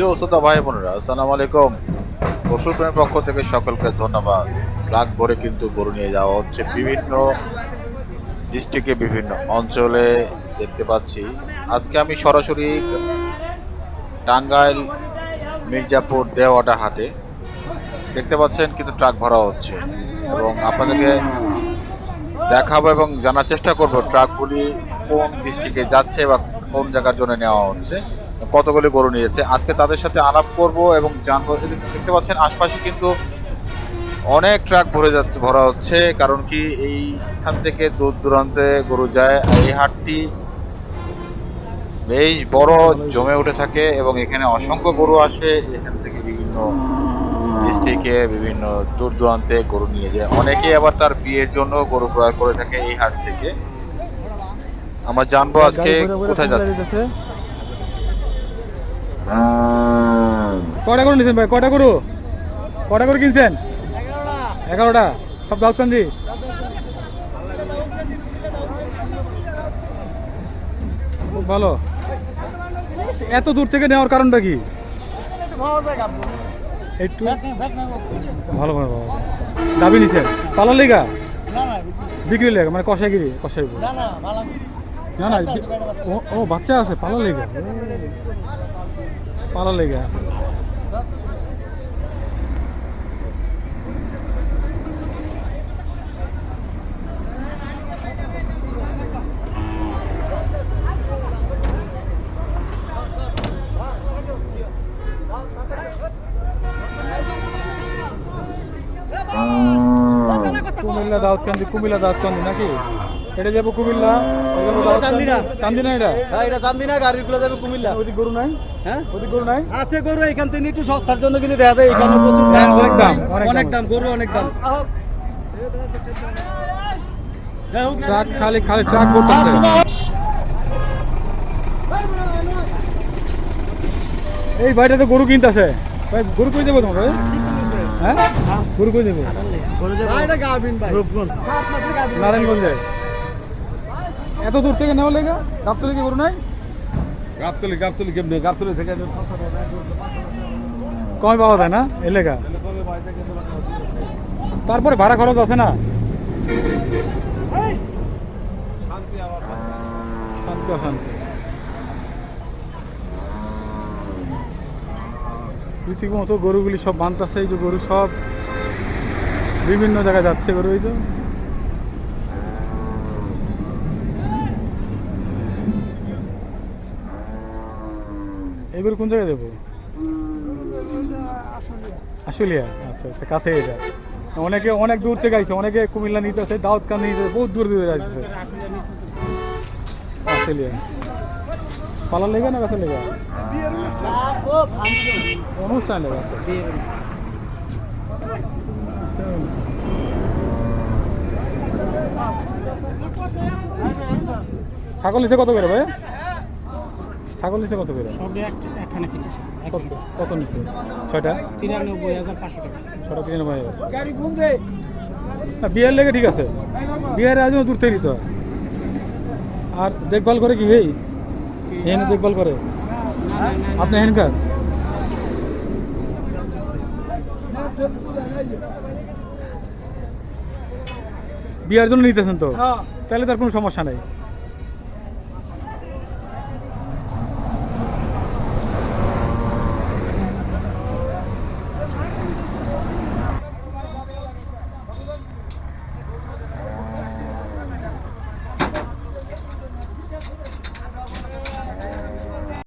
প্রিয় শ্রোতা ভাই বোনেরা, আসসালামু আলাইকুম। পশুর প্রেমের পক্ষ থেকে সকলকে ধন্যবাদ। ট্রাক ভরে কিন্তু গরু নিয়ে যাওয়া হচ্ছে বিভিন্ন ডিস্ট্রিক্টে, বিভিন্ন অঞ্চলে দেখতে পাচ্ছি। আজকে আমি সরাসরি টাঙ্গাইল, মির্জাপুর, দেওয়াটা হাটে দেখতে পাচ্ছেন কিন্তু ট্রাক ভরা হচ্ছে। এবং আপনাদেরকে দেখাবো এবং জানার চেষ্টা করব ট্রাকগুলি কোন ডিস্ট্রিক্টে যাচ্ছে বা কোন জায়গার জন্য নেওয়া হচ্ছে। কতগুলি গরু নিয়েছে। আজকে তাদের সাথে আলাপ করব এবং জানব। দেখতে পাচ্ছেন, আশপাশে কিন্তু অনেক ট্রাক ভরে যাচ্ছে, ভরা হচ্ছে। কারণ কি, এইখান থেকে দূর দূরান্তে গরু যায়। এই হাটটি বেশ বড় জমে উঠে থাকে এবং এখানে অসংখ্য গরু আসে। এখান থেকে বিভিন্ন ডিস্ট্রিক্টে বিভিন্ন দূর দূরান্তে গরু নিয়ে যায়। অনেকে আবার তার বিয়ের জন্য গরু ক্রয় করে থাকে এই হাট থেকে। আমরা জানব আজকে কোথায় যাচ্ছে। কয়টা করে নিয়েছেন ভাই? কটা করু কটা করে কিনছেন? এগারোটা। সব দাউদকান্দি? খুব ভালো। এত দূর থেকে নেওয়ার কারণটা কি? ভালো ভালো ভালো। দাবি নিছেন? পালার লেগা? বিক্রি লেগা মানে কষাইগিরি কষাই না না, ও বাচ্চা আছে, পালার লেগা। পালার লেগা কুমিল্লা দাউদকান্দি কুমিল্লা দাউদকান্দি নাকি? এটা যাব কুমিল্লা। চান্দিনা। চান্দিনা এটা? হ্যাঁ এটা চান্দিনা গাড়িগুলো যাবে কুমিল্লা। ওদিক গরু নাই? হ্যাঁ? ওদিক গরু নাই? আছে গরু এখান থেকে একটু সস্তার জন্য কিন্তু দেখা যায় এখানে প্রচুর দাম। অনেক দাম, অনেক অনেক দাম। দাম গরু অনেক দাম। ট্রাক খালি খালি ট্রাক করতেছে এই ভাইটা তো গরু কিনতেছে। ভাই গরু কই যাব তোমার? হ্যাঁ? গরু কই নারায়ণগঞ্জে। এত দূর থেকে নেওয়া লেগে? গাবতলি কি গরু নাই? গাবতলি গাবতলি কেমনি? গাবতলি থেকে কমে পাওয়া যায় না এই লেগা? তারপরে ভাড়া খরচ আছে না? শান্তি অশান্তি। রীতিমতো গরুগুলি সব বানতেছে, এই যে গরু সব বিভিন্ন জায়গায় যাচ্ছে গরু, এই যে। এই গরু কোন জায়গায় দেবো আশুলিয়া। আচ্ছা আচ্ছা কাছে এটা। অনেকে অনেক দূর থেকে আইছে, অনেকে কুমিল্লা নিতে আছে দাউদকান্দি নিতে বহুত দূর দূরে আসছে আশুলিয়া। পালার লেগে না গাছের লেগে? অনুষ্ঠান লেগে আচ্ছা ছাগল নিচে কত করে ভাই? ছাগল নিচে কত করে? সবে একখানা কিনেছি। কত নিচে ছয়টা? তিরানব্বই হাজার পাঁচশো টাকা। ছটা কিনে নেব না বিয়ের লেগে ঠিক আছে। বিয়ের আজ দূর থেকে নিতে আর দেখভাল করে কি হেই হেন দেখভাল করে। আপনি হেনকার বিয়ার জন্য নিতেছেন তো? তাহলে তার কোনো সমস্যা নাই।